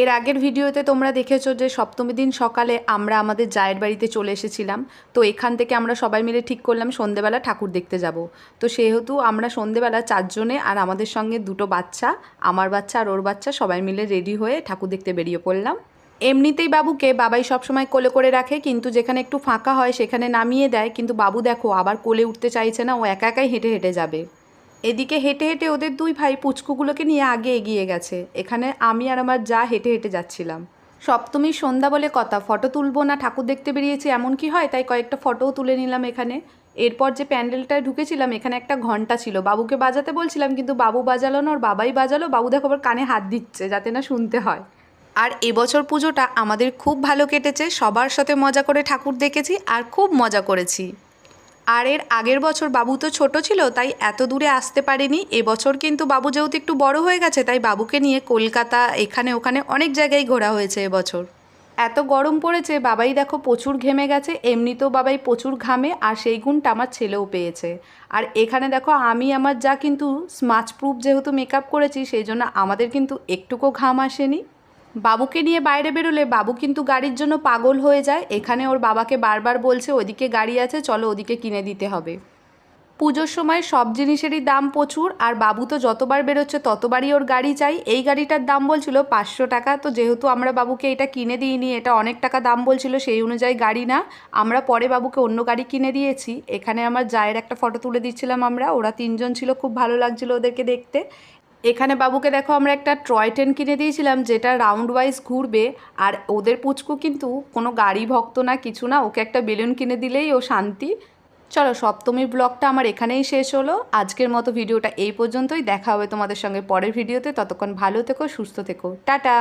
এর আগের ভিডিওতে তোমরা দেখেছ যে সপ্তমী দিন সকালে আমরা আমাদের জায়ের বাড়িতে চলে এসেছিলাম। তো এখান থেকে আমরা সবাই মিলে ঠিক করলাম সন্ধেবেলা ঠাকুর দেখতে যাব। তো সেহেতু আমরা সন্ধেবেলা চারজনে আর আমাদের সঙ্গে দুটো বাচ্চা, আমার বাচ্চা আর ওর বাচ্চা সবাই মিলে রেডি হয়ে ঠাকুর দেখতে বেরিয়ে পড়লাম। এমনিতেই বাবুকে বাবাই সবসময় কোলে করে রাখে, কিন্তু যেখানে একটু ফাঁকা হয় সেখানে নামিয়ে দেয়। কিন্তু বাবু দেখো, আবার কোলে উঠতে চাইছে না, ও একা একাই হেঁটে হেঁটে যাবে। এদিকে হেঁটে হেঁটে ওদের দুই ভাই পুচকুগুলোকে নিয়ে আগে এগিয়ে গেছে। এখানে আমি আর আমার যা হেঁটে হেঁটে যাচ্ছিলাম। সপ্তমীর সন্ধ্যা বলে কথা, ফটো তুলবো না, ঠাকুর দেখতে বেরিয়েছি, এমন কি হয়? তাই কয়েকটা ফটোও তুলে নিলাম এখানে। এরপর যে প্যান্ডেলটায় ঢুকেছিলাম, এখানে একটা ঘণ্টা ছিল। বাবুকে বাজাতে বলছিলাম, কিন্তু বাবু বাজালো না, ওর বাবাই বাজালো। বাবু দেখো আবার কানে হাত দিচ্ছে, যাতে না শুনতে হয়। আর এবছর পুজোটা আমাদের খুব ভালো কেটেছে। সবার সাথে মজা করে ঠাকুর দেখেছি আর খুব মজা করেছি। আর এর আগের বছর বাবু তো ছোট ছিল, তাই এত দূরে আসতে পারেনি। এবছর কিন্তু বাবু যেহেতু একটু বড় হয়ে গেছে, তাই বাবুকে নিয়ে কলকাতা, এখানে ওখানে অনেক জায়গায় ঘোরা হয়েছে এবছর এত গরম পড়েছে, বাবাই দেখো প্রচুর ঘেমে গেছে, এমনিতেও বাবাই প্রচুর ঘামে, আর সেই গুণটা আমার ছেলেও পেয়েছে। আর এখানে দেখো আমি আমার যা কিন্তু স্মাচ প্রুফ যেহেতু মেকআপ করেছি, সেই জন্য আমাদের কিন্তু একটুকু ঘাম আসেনি। বাবুকে নিয়ে বাইরে বেরোলে বাবু কিন্তু গাড়ির জন্য পাগল হয়ে যায়। এখানে ওর বাবাকে বারবার বলছে, ওদিকে গাড়ি আছে, চলো ওদিকে কিনে দিতে হবে। পুজোর সময় সব জিনিসেরই দাম প্রচুর, আর বাবু তো যতবার বেরোচ্ছে ততবারই ওর গাড়ি চাই। এই গাড়িটার দাম বলছিল পাঁচশো টাকা, তো যেহেতু আমরা বাবুকে এটা কিনে দিইনি, এটা অনেক টাকা দাম বলছিল, সেই অনুযায়ী গাড়ি না। আমরা পরে বাবুকে অন্য গাড়ি কিনে দিয়েছি। এখানে আমার জায়ের একটা ফটো তুলে দিচ্ছিলাম আমরা, ওরা তিনজন ছিল, খুব ভালো লাগছিল ওদেরকে দেখতে। এখানে বাবুকে দেখো, আমরা একটা ট্রয় ট্রেন কিনে দিয়েছিলাম, যেটা রাউন্ড ওয়াইজ ঘুরবে, আর ওদের পুচকু কিন্তু কোনো গাড়ি ভক্ত না, কিছু না, ওকে একটা বেলুন কিনে দিলেই ও শান্তি। চলো, সপ্তমীর ব্লগটা আমার এখানেই শেষ হলো। আজকের মতো ভিডিওটা এই পর্যন্তই, দেখা হবে তোমাদের সঙ্গে পরের ভিডিওতে, ততক্ষণ ভালো থেকো, সুস্থ থেকো। টাটা!